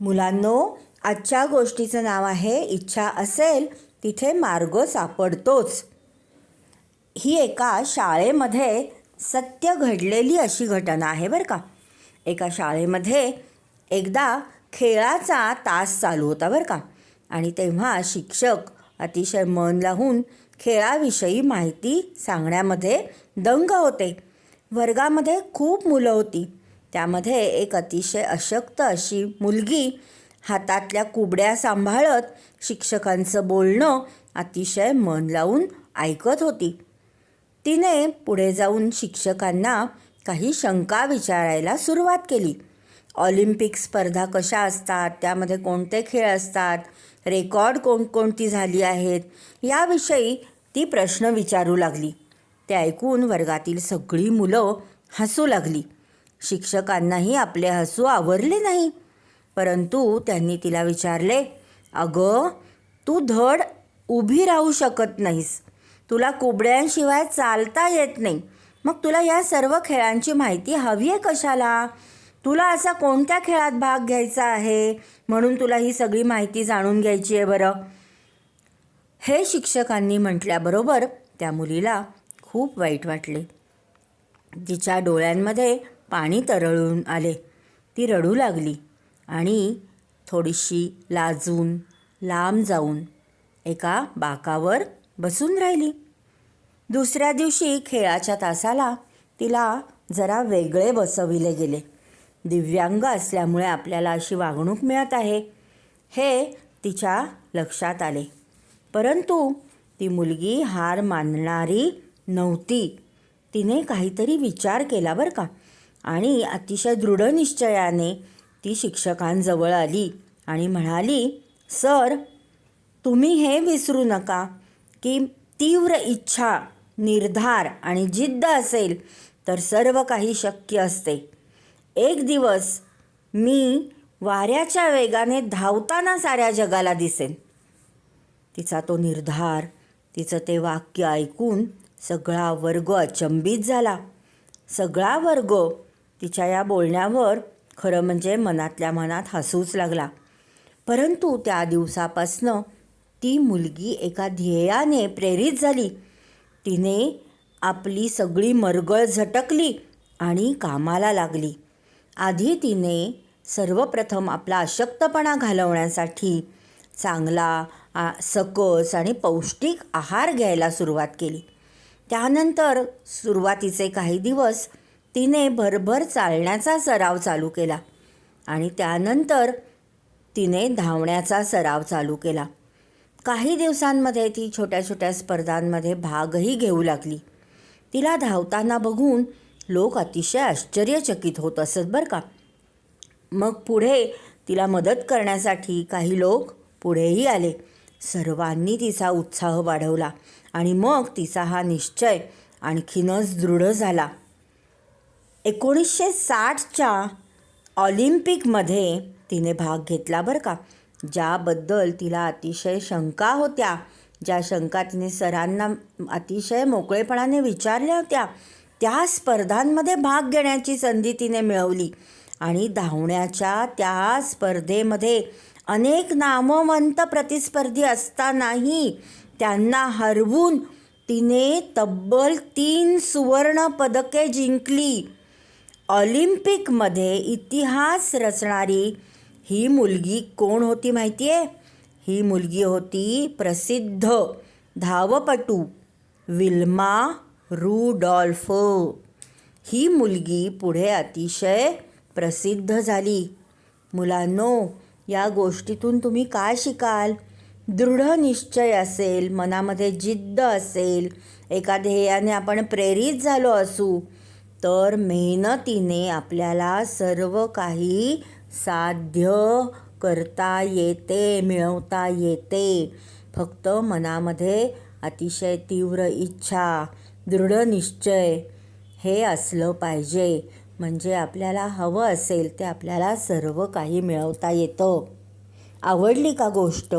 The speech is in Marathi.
मुलांनो आजच्या गोष्टीचं नाव आहे इच्छा असेल तिथे मार्ग सापडतोच. ही एका शाळेमध्ये सत्य घडलेली अशी घटना आहे बरं का. एका शाळेमध्ये एकदा खेळाचा तास चालू होता बरं का. आणि तेव्हा शिक्षक अतिशय मन लावून खेळाविषयी माहिती सांगण्यामध्ये दंग होते. वर्गामध्ये खूप मुलं होती. त्यामध्ये एक अतिशय अशक्त अशी मुलगी हातातल्या कुबड्या सांभाळत शिक्षकांचं बोलणं अतिशय मन लावून ऐकत होती. तिने पुढे जाऊन शिक्षकांना काही शंका विचारायला सुरुवात केली. ऑलिम्पिक स्पर्धा कशा असतात? त्यामध्ये कोणते खेळ असतात? रेकॉर्ड कोणकोणती झाली आहेत? याविषयी ती प्रश्न विचारू लागली. ते ऐकून वर्गातील सगळी मुलं हसू लागली. शिक्षकांनाही आपले हसू आवरले नाही. परंतु त्यांनी तिला विचारले अगं तू धड उभी राहू शकत नाहीस. तुला कुबड्यांशिवाय चालता येत नाही. मग तुला या सर्व खेळांची माहिती हवी आहे कशाला? तुला असा कोणत्या खेळात भाग घ्यायचा आहे? म्हणून तुला ही सगळी माहिती जाणून घ्यायची आहे बरं. हे शिक्षकांनी म्हटल्याबरोबर त्या मुलीला खूप वाईट वाटले. तिच्या डोळ्यांमध्ये पाणी तरळून आले. ती रडू लागली आणि थोडीशी लाजून लांब जाऊन एका बाकावर बसून राहिली. दुसऱ्या दिवशी खेळाच्या तासाला तिला जरा वेगळे बसविले गेले. दिव्यांग असल्यामुळे आपल्याला अशी वागणूक मिळत आहे हे तिच्या लक्षात आले. परंतु ती मुलगी हार मानणारी नव्हती. तिने काहीतरी विचार केला बरं का? आणि अतिशय दृढनिश्चयाने ती शिक्षकांजवळ आली आणि म्हणाली सर तुम्ही हे विसरू नका की तीव्र इच्छा निर्धार आणि जिद्द असेल तर सर्व काही शक्य असते. एक दिवस मी वाऱ्याच्या वेगाने धावताना साऱ्या जगाला दिसेन. तिचा तो निर्धार तिचं ते वाक्य ऐकून सगळा वर्ग अचंबित झाला. सगळा वर्ग तिच्या या बोलण्यावर खरं म्हणजे मनातल्या मनात हसूच लागला. परंतु त्या दिवसापासनं ती मुलगी एका ध्येयाने प्रेरित झाली. तिने आपली सगळी मरगळ झटकली आणि कामाला लागली. आधी तिने सर्वप्रथम आपला अशक्तपणा घालवण्यासाठी चांगला आ सकस आणि पौष्टिक आहार घ्यायला सुरुवात केली. त्यानंतर सुरुवातीचे काही दिवस तिने भरभर चालण्याचा सराव चालू केला आणि त्यानंतर तिने धावण्याचा सराव चालू केला. काही दिवसांमध्ये ती छोट्या छोट्या स्पर्धांमध्ये भागही घेऊ लागली. तिला धावताना बघून लोक अतिशय आश्चर्यचकित होत असत बरं का. मग पुढे तिला मदत करण्यासाठी काही लोक पुढेही आले. सर्वांनी तिचा उत्साह वाढवला आणि मग तिचा हा निश्चय आणखीनच दृढ झाला. एकोणीसशे साठच्या ऑलिम्पिकमध्ये तिने भाग घेतला बरं का. ज्याबद्दल तिला अतिशय शंका होत्या. ज्या शंका तिने सरांना अतिशय मोकळेपणाने विचारल्या होत्या त्या स्पर्धांमध्ये भाग घेण्याची संधी तिने मिळवली आणि धावण्याच्या त्या स्पर्धेमध्ये अनेक नामवंत प्रतिस्पर्धी असतानाही त्यांना हरवून तिने तब्बल तीन सुवर्ण पदके जिंकली. ऑलिम्पिकमध्ये इतिहास रचणारी ही मुलगी कोण होती माहिती आहे ही मुलगी होती प्रसिद्ध धावपटू विल्मा रुडॉल्फ. ही मुलगी पुढे अतिशय प्रसिद्ध झाली. मुलांनो या गोष्टीतून तुम्ही काय शिकाल? दृढ निश्चय असेल मनामध्ये जिद्द असेल एका ध्येयाने आपण प्रेरित झालो असू तर मेहनतीने आपल्याला सर्व काही साध्य करता येते मिळवता येते. फक्त मनामध्ये अतिशय तीव्र इच्छा दृढ निश्चय हे असलं पाहिजे. म्हणजे आपल्याला हवं असेल ते आपल्याला सर्व काही मिळवता येतं. आवडली का गोष्ट?